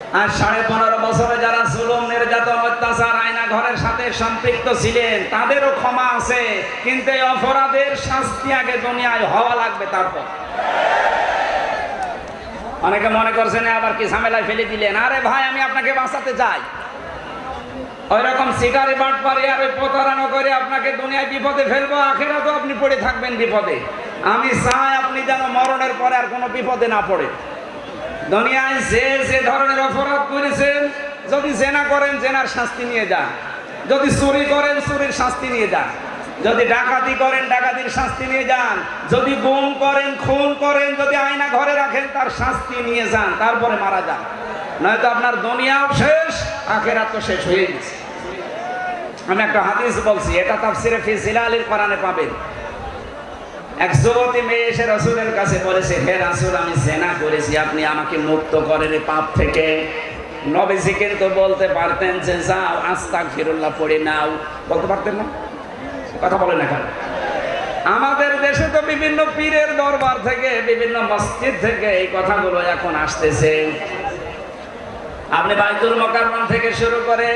আর সাড়ে পনেরো বছরে যারা জুলুম, নির্যাতন, অত্যাচার, আয়না ঘরের সাথে সম্পৃক্ত ছিলেন, তাদেরও ক্ষমা আছে। কিন্তু এই অপরাধের শাস্তি আগে দুনিয়ায় হওয়া লাগবে তারপর। অনেকে মনে করছেন আবার কি ঝামেলায় ফেলে দিলেন? আরে ভাই, আমি আপনাকে বাঁচাতে চাই। ওই রকম শিকারি বাট পারি আর ওই প্রতারণা করে আপনাকে দুনিয়ায় বিপদে ফেলব আখেরা তো আপনি পড়ে থাকবেন বিপদে। আমি চাই আপনি যেন মরণের পরে আর কোনো বিপদে না পড়ে দুনিয়ায় যে যে ধরনের অপরাধ করেছেন, যদি জেনা করেন, জেনার শাস্তি নিয়ে যান। যদি চুরি করেন, চুরির শাস্তি নিয়ে যান। যদি ডাকাতি করেন, ডাকাতির শাস্তি নিয়ে যান। যদি গুম করেন, খুন করেন, যদি আয়না ঘরে রাখেন, তার শাস্তি নিয়ে যান, তারপরে মারা যান। নয়তো আপনার দুনিয়াও শেষ, আখেরাত তো শেষ হয়ে গেছে। আমি একটা হাদিস বলছি, এটা তাফসিরে ফি জিলালিল কোরআনে পাবেন। এক যুবতী মেয়ে এসে রসুলের কাছে বলেছে, হে রাসুল, আমি জেনা করেছি, আপনি আমাকে মুক্ত করেন পাপ থেকে। নবীজি কিন্তু বলতে পারতেন যে, যাও আস্তাক ফিরুল্লাহ পড়ে নাও। বলতে পারতেন না? কথা বলেন না কেন? আমাদের দেশে তো বিভিন্ন পীরের দরবার থেকে, বিভিন্ন মসজিদ থেকে এই কথাগুলো এখন আসতেছে। আপনি বাইতুল মোকাররম থেকে শুরু করে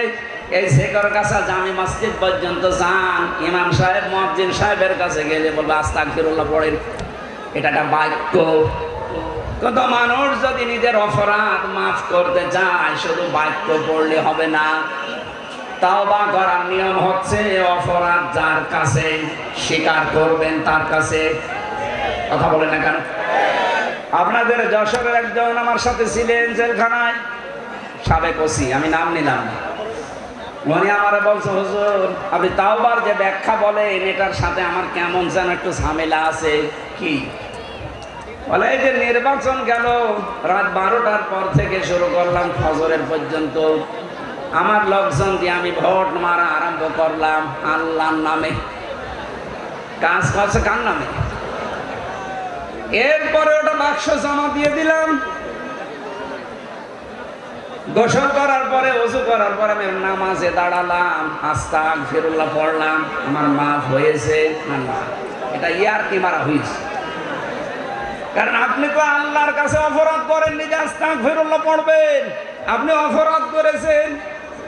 এই শেখর কাছা জামি মসজিদ পর্যন্ত যান। ইমাম সাহেব মসজিদ সাহেবের কাছে গেলে বলব আস্তাক ফিরুল্লাহ পড়েন। এটা একটা বাক্য। কত মানুষ যদি নিজের অপরাধ মাফ করতে চায়, শুধু বাক্য পড়লে হবে না। তাওবা করার নিয়ম হচ্ছে, অপরাধ যার কাছে স্বীকার করবেন, তার কাছে কথা বলে না কেন? আপনাদের যশোরের একজন আমার সাথে ছিলেন জেলখানায়, সাবেক ওসি, আমি নাম নিলাম। না উনি আমার বলছে, হুজুর, আপনি তাওবার যে ব্যাখ্যা বলেন, এটার সাথে আমার কেমন যেন একটু ঝামেলা আছে। কি? বলে, এই যে নির্বাচন গেল, রাত বারোটার পর থেকে শুরু করলাম ফজরের পর্যন্ত। আমার লোকজন দিয়ে আমি ভোট মারা আরম্ভ করলাম আল্লাহর নামে। কাজ করছে কার নামে? এরপরে ওটা বাক্স জমা দিয়ে দিলাম। গোসল করার পরে অজু করার পরে আমি নামাজে দাঁড়ালাম আস্তাক ফিরুল্লাহ পড়লাম। আমার মাফ হয়েছে। এটা ইয়ার কি মারা হয়েছে? কারণ আপনি তো আল্লাহর কাছে অপরাধ করেন নিজে আস্তাক ফিরুল্লাহ পড়বেন। আপনি অপরাধ করেছেন।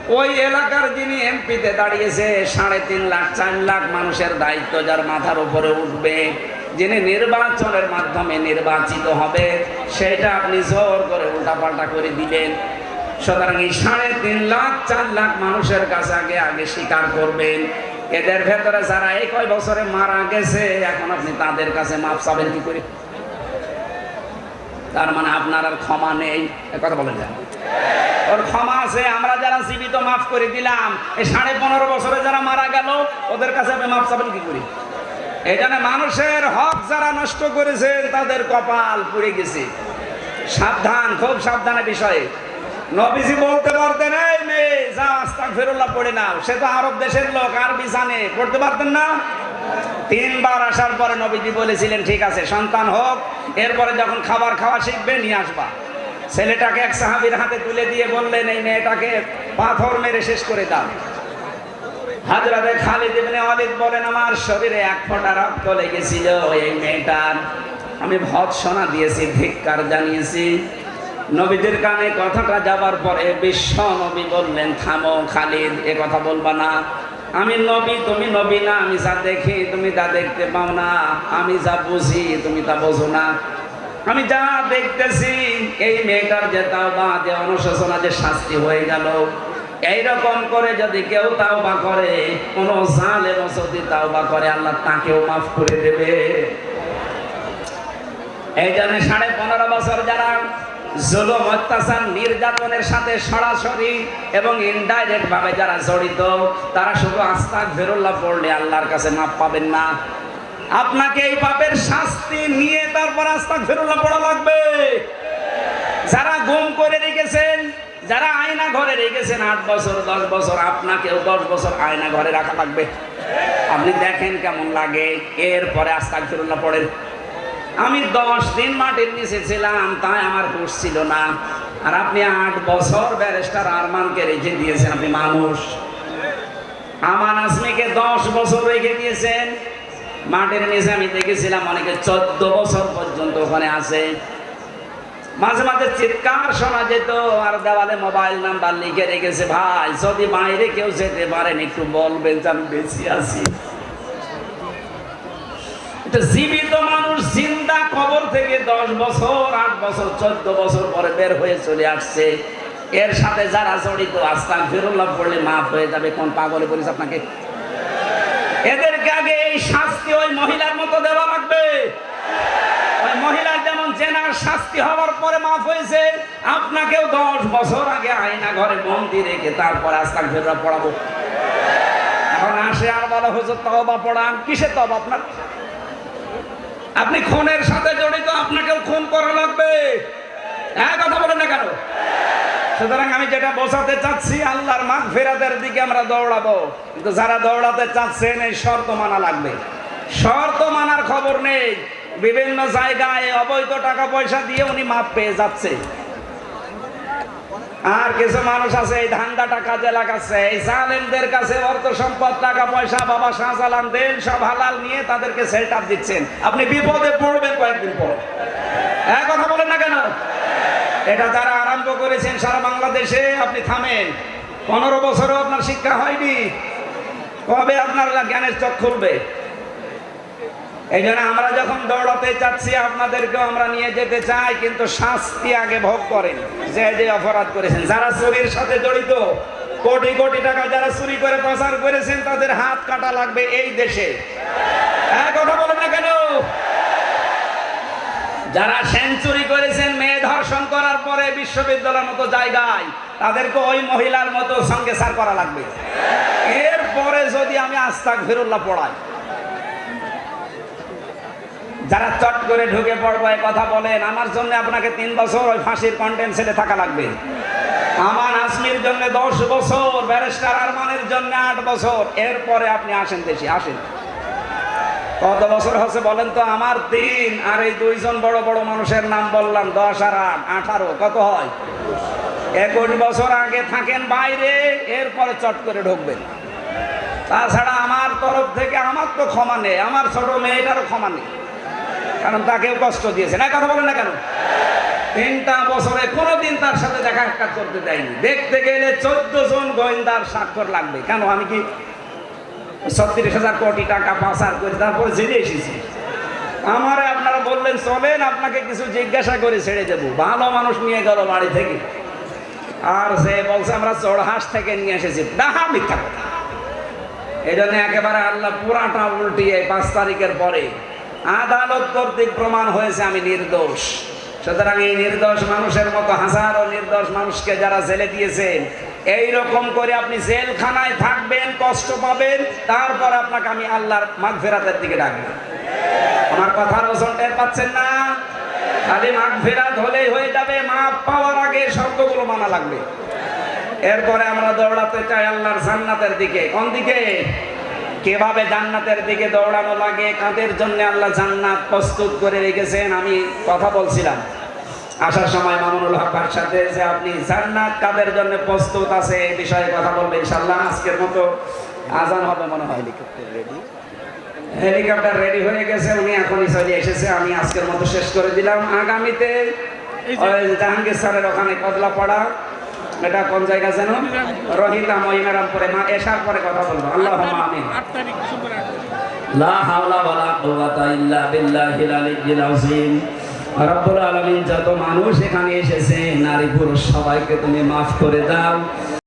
ওই এলাকার যিনি এমপিতে দাঁড়িয়েছে, সাড়ে তিন লাখ, চার লাখ মানুষের দায়িত্ব যার মাথার উপরে উঠবে, যিনি নির্বাচনের মাধ্যমে নির্বাচিত হবে, সেটা আপনি জোর করে উল্টাপাল্টা করে দিলেন। সুতরাং এই সাড়ে তিন লাখ, চার লাখ মানুষের কাছে আগে আগে স্বীকার করবেন। এদের ভেতরে যারা এই কয় বছরে মারা গেছে, এখন আপনি তাদের কাছে মাপ চাবেন কি করে? তার মানে আপনার আর ক্ষমা নেই। কথা বলেন যান। ওর ক্ষমা আছে, আমরা যারা জীবিত মাফ করে দিলাম এই সাড়ে পনেরো বছরে যারা মারা গেল, ওদের কাছে আপনি মাফ চাবেন কি করি? জন্য মানুষের হক যারা নষ্ট করেছেন, তাদের কপাল পুড়ে গেছে। সাবধান, খুব সাবধানে বিষয়ে। নবীজি বলতে পারতেন, এই মেয়ে, যা আস্তাক ফেরুল্লাহ পড়ে নাও। সে তো আরব দেশের লোক আর বিছানে পড়তে পারতেন না? তিনবার আসার পরে নবীজি বলেছিলেন, ঠিক আছে, সন্তান হোক, এরপরে যখন খাবার খাওয়া শিখবে, নিয়ে আসবা। ছেলেটাকে এক সাহাবির হাতে তুলে দিয়ে বললেন, এই মেয়েটাকে পাথর মেরে শেষ করে দাও। হাজরাতে খালিদ ইবনে ওয়ালিদ বলেন, আমার শরীরে এক ফোঁটা রক্ত লেগেছিল, এই মেয়েটার। আমি ভৎসনা দিয়েছি, ধিক্কার জানিয়েছি। নবীদের কানে কথাটা যাবার পরে বিশ্ব নবী বললেন, থামো খালিদ, এ কথা বলবা না। আমি নবী, তুমি নবী না, আমি যা দেখি, তুমি তা দেখতে পাও না। আমি যা বুঝি, তুমি তা বোঝো না। আমি যা দেখতেছি, এই মেয়েটার যে তাও বা যে অনুশোচনা, যে শাস্তি হয়ে গেল। এইরকম করে যদি কেউ তাও বা করে, কোন জালে যদি তাও বা করে, আল্লাহ তাকেও মাফ করে দেবে। এই জন্য সাড়ে পনেরো বছর যারা জুলুম, অত্যাচার, নির্যাতনের সাথে সরাসরি এবং ইনডাইরেক্ট ভাবে যারা জড়িত, তারা শুধু আস্তাক ফেরুল্লাহ পড়লে আল্লাহর কাছে মাপ পাবেন না। আপনাকে এই পাপের শাস্তি নিয়ে তারপর আস্তাক ফেরুল্লাহ পড়া লাগবে। যারা গুম করে রেখেছেন, যারা আয়না ঘরে রেখেছেন, আট বছর, দশ বছর, আপনাকেও দশ বছর আয়না ঘরে রাখা লাগবে। আপনি দেখেন কেমন লাগে, এরপরে আস্তাক ফেরুল্লাহ পড়েন। আমি দশ দিন মাটির নিচে ছিলাম, তাই আমার হুশ ছিল না। আর আপনি আট বছর ব্যারিস্টার আরমানকে রেখে দিয়েছেন, আপনি মানুষ। আমান আসমিকে দশ বছর রেখে দিয়েছেন। মাটির নিচে আমি দেখেছিলাম, অনেকে চোদ্দ বছর পর্যন্ত ওখানে আছে। মাঝে মাঝে চিৎকার শোনা যেত, আর দেওয়ালে মোবাইল নাম্বার লিখে রেখেছে, ভাই, যদি বাইরে কেউ যেতে পারেন, একটু বলবেন যে আমি বেশি আছি। এটা জীবিত মানুষ জিন্দা কবর থেকে দশ বছর, আট বছর, চোদ্দ বছর পরে বের হয়ে চলে আসছে। এর সাথে যারা জড়িত আস্তান ফিরুল্লাহ পড়লে মাফ হয়ে যাবে। কোন পাগলে বলিস আপনাকে? এদেরকে আগে এই শাস্তি ওই মহিলার মতো দেওয়া লাগবে। ওই মহিলার যেমন জেনার শাস্তি হওয়ার পরে মাফ হয়েছে, আপনাকেও দশ বছর আগে আয়না ঘরে বন্দি রেখে তারপর আস্তাক ফেররা পড়াবো। এখন আসে আর বলা, হুজুর তবা পড়ান। কিসের তব আপনার? আপনি খুনের সাথে জড়িত, আপনাকেও খুন করা লাগবে। হ্যাঁ কথা বলেন না কেন? সুতরাং আমি যেটা বোঝাতে চাচ্ছি, আল্লাহর মাঘ ফেরাতের দিকে আমরা দৌড়াবো। কিন্তু যারা দৌড়াতে চাচ্ছেন, এই শর্ত মানা লাগবে। শর্ত মানার খবর নেই। বিভিন্ন জায়গায় অবৈধ টাকা পয়সা দিয়ে উনি মাপ পেয়ে যাচ্ছে। আর কিছু মানুষ আছে, এই ধান্দাটা কাজে লাগাচ্ছে। এই জালেমদের কাছে অর্থ সম্পদ, টাকা পয়সা, বাবা শাহজালাম দেন সব হালাল নিয়ে তাদেরকে সেট দিচ্ছেন। আপনি বিপদে পড়বেন কয়েকদিন পর। হ্যাঁ কথা বলেন না কেন? এটা যারা আরম্ভ করেছেন সারা বাংলাদেশে, আপনি থামেন। পনেরো বছরও আপনার শিক্ষা হয়নি। কবে আপনার জ্ঞানের চোখ খুলবে? এই জন্য আমরা যখন দৌড়াতে চাচ্ছি আপনাদেরকেও আমরা নিয়ে যেতে চাই, কিন্তু শাস্তি আগে ভোগ করেন। যে যে অপরাধ করেছেন, যারা চুরির সাথে জড়িত, কোটি কোটি টাকা যারা চুরি করে প্রচার করেছেন, তাদের হাত কাটা লাগবে এই দেশে। হ্যাঁ কথা বলেন না কেন? যারা সেঞ্চুরি করেছেন, মেয়ে ধর্ষণ করার পরে বিশ্ববিদ্যালয়ের মতো জায়গায়, তাদেরকে ওই মহিলার মতো সঙ্গে সার করা লাগবে। এরপরে যদি আমি আস্তাক ফিরুল্লাহ পড়াই যারা চট করে ঢুকে পড়ব কথা বলেন, আমার জন্য আপনাকে তিন বছর ওই ফাঁসির কন্টেন্ট ছেলে থাকা লাগবে। আমার আসমির জন্য দশ বছর, ব্যারিস্টার আরমানের জন্য আট বছর, এরপরে আপনি আসেন দেশে, আসেন। কত বছর হচ্ছে বলেন তো, আমার তিন আর এই দুইজন বড় বড় মানুষের নাম বললাম, দশ আর আট, আঠারো, কত হয়? একুশ বছর আগে থাকেন বাইরে, এরপরে চট করে ঢুকবেন। তাছাড়া আমার তরফ থেকে আমার তো ক্ষমা নেই, আমার ছোট মেয়েটারও ক্ষমা নেই। কারণ তাকেও কষ্ট দিয়েছে না কথা বলেন না কেন? তিনটা বছরে কোনোদিন তার সাথে দেখা সাক্ষাৎ করতে দেয়নি। দেখতে গেলে চোদ্দ জন গোয়েন্দার স্বাক্ষর লাগবে। কেন? আমি কি ছত্রিশ হাজার কোটি টাকা পাচার করে তারপরে জেনে এসেছি? আমার আপনারা বললেন, চলেন, আপনাকে কিছু জিজ্ঞাসা করে ছেড়ে দেবো। ভালো মানুষ নিয়ে গেল বাড়ি থেকে। আর সে বলছে, আমরা চড়হাস থেকে নিয়ে এসেছি। ডাহা মিথ্যা কথা। এই জন্য একেবারে আল্লাহ পুরাটা উল্টিয়ে পাঁচ তারিখের পরে আদালত কর্তৃক প্রমাণ হয়েছে, আমি নির্দোষ। সুতরাং এই নির্দোষ মানুষের মতো হাজারো নির্দোষ মানুষকে যারা জেলে দিয়েছেন এই রকম করে আপনি জেলখানায় থাকবেন, কষ্ট পাবেন, তারপর আপনাকে আমি আল্লাহর মাঘ ফেরাতের দিকে ডাকবো। আমার কথার ওজন টের পাচ্ছেন না? খালি মাঘ ফেরাত হলেই হয়ে যাবে, মাপ পাওয়ার আগে শব্দগুলো মানা লাগবে। এরপরে আমরা দৌড়াতে চাই আল্লাহর জান্নাতের দিকে। কোন দিকে? কীভাবে জান্নাতের দিকে দৌড়ানো লাগে কাদের জন্য আল্লাহ জান্নাত প্রস্তুত করে রেখেছেন আমি কথা বলছিলাম। আসার সময় মামুনুল হকার সাথে যে আপনি জান্নাত কাদের জন্য প্রস্তুত আছে এই বিষয়ে কথা বলবেন ইনশাল্লাহ আজকের মতো আজান হবে মনে হয়। হেলিকপ্টার রেডি হয়ে গেছে উনি এখনই চলে এসেছে আমি আজকের মতো শেষ করে দিলাম। আগামীতে জাহাঙ্গীর স্যারের ওখানে কদলা পড়া এটা কোন জায়গা যেন? রহিলা মহিমেরামপুরে মা এসার পরে কথা বলব। আল্লাহ আমিন। লা হাওলা ওয়ালা কুওয়াতা ইল্লা বিল্লাহিল আলিয়্যিল আযীম। রব্বুল আলামিন যত মানুষ এখানে এসেছে নারী পুরুষ সবাইকে তুমি মাফ করে দাও।